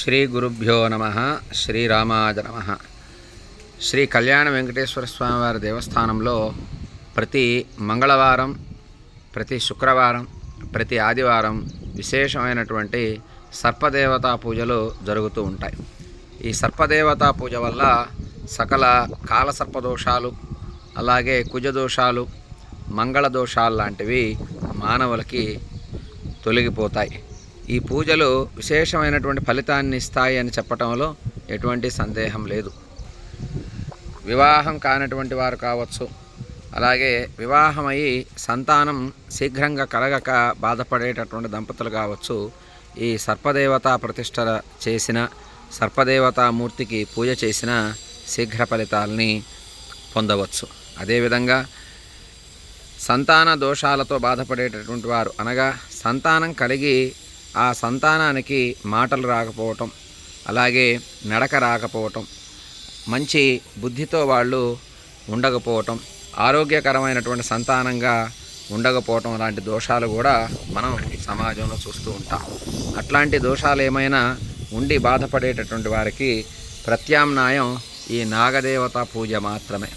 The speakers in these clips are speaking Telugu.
శ్రీ గురుభ్యో నమ శ్రీరామాజ నమ. శ్రీ కళ్యాణ వెంకటేశ్వర స్వామివారి దేవస్థానంలో ప్రతి మంగళవారం ప్రతి శుక్రవారం ప్రతి ఆదివారం విశేషమైనటువంటి సర్పదేవతా పూజలు జరుగుతూ ఉంటాయి. ఈ సర్పదేవతా పూజ వల్ల సకల కాలసర్పదోషాలు అలాగే కుజదోషాలు మంగళ దోషాలు లాంటివి మానవులకి తొలగిపోతాయి. ఈ పూజలు విశేషమైనటువంటి ఫలితాన్ని ఇస్తాయి అని చెప్పటంలో ఎటువంటి సందేహం లేదు. వివాహం కానటువంటి వారు కావచ్చు. అలాగే వివాహమయ్యి సంతానం శీఘ్రంగా కలగక బాధపడేటటువంటి దంపతులు కావచ్చు. ఈ సర్పదేవతా ప్రతిష్ట చేసిన సర్పదేవతా మూర్తికి పూజ చేసిన శీఘ్ర ఫలితాలని పొందవచ్చు. అదేవిధంగా సంతాన దోషాలతో బాధపడేటటువంటి వారు అనగా సంతానం కలిగి ఆ సంతానానికి మాటలు రాకపోవటం అలాగే నడక రాకపోవటం మంచి బుద్ధితో వాళ్ళు ఉండకపోవటం ఆరోగ్యకరమైనటువంటి సంతానంగా ఉండకపోవటం లాంటి దోషాలు కూడా మనం సమాజంలో చూస్తూ ఉంటాం. అట్లాంటి దోషాలు ఏమైనా ఉండి బాధపడేటటువంటి వారికి ప్రత్యామ్నాయం ఈ నాగదేవత పూజ మాత్రమే.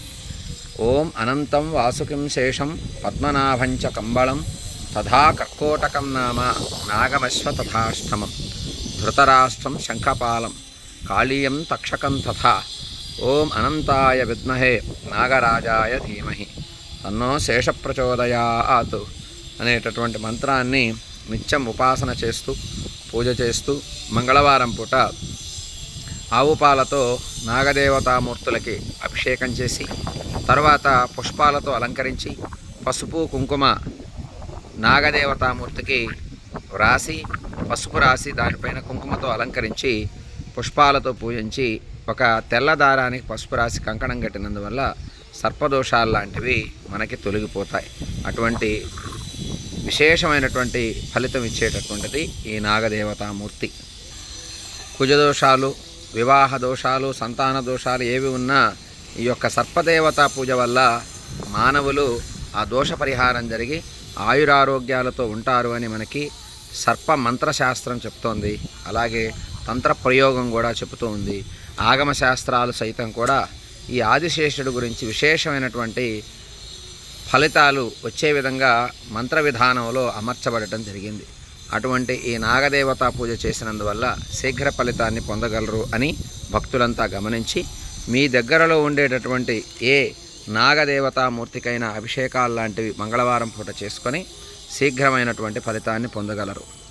ఓం అనంతం వాసుకిం శేషం పద్మనాభంచ కంబళం తథా కర్కోటకం నామ నాగమశ్వ తథాష్టమం ధృతరాష్ట్రం శంఖపాలం కాళీయం తక్షకం తథా ఓం అనంతాయ విద్మహే నాగరాజాయ ధీమహి. తన్నో శేషప్రచోదయాత్ అనేటటువంటి మంత్రాన్ని నిత్యం ఉపాసన చేస్తూ పూజ చేస్తూ మంగళవారం పూట ఆవు పాలతో నాగదేవతామూర్తులకి అభిషేకం చేసి తర్వాత పుష్పాలతో అలంకరించి పసుపు కుంకుమ నాగదేవతామూర్తికి వ్రాసి పసుపు రాసి దానిపైన కుంకుమతో అలంకరించి పుష్పాలతో పూజించి ఒక తెల్ల దారానికి పసుపు రాసి కంకణం కట్టినందువల్ల సర్పదోషాలు లాంటివి మనకి తొలగిపోతాయి. అటువంటి విశేషమైనటువంటి ఫలితం ఇచ్చేటటువంటిది ఈ నాగదేవతామూర్తి. కుజదోషాలు వివాహ దోషాలు సంతాన దోషాలు ఏవి ఉన్నా ఈ యొక్క సర్పదేవతా పూజ వల్ల మానవులు ఆ దోష పరిహారం జరిగి ఆయురారోగ్యాలతో ఉంటారు అని మనకి సర్ప మంత్రశాస్త్రం చెప్తోంది. అలాగే తంత్ర ప్రయోగం కూడా చెబుతూ ఉంది. ఆగమ శాస్త్రాలు సైతం కూడా ఈ ఆదిశేషుడు గురించి విశేషమైనటువంటి ఫలితాలు వచ్చే విధంగా మంత్ర విధానంలో అమర్చబడటం జరిగింది. అటువంటి ఈ నాగదేవతా పూజ చేసినందువల్ల శీఘ్ర ఫలితాన్ని పొందగలరు అని భక్తులంతా గమనించి మీ దగ్గరలో ఉండేటటువంటి ఏ నాగదేవతామూర్తికైన అభిషేకాలు లాంటివి మంగళవారం పూట చేసుకొని శీఘ్రమైనటువంటి ఫలితాన్ని పొందగలరు.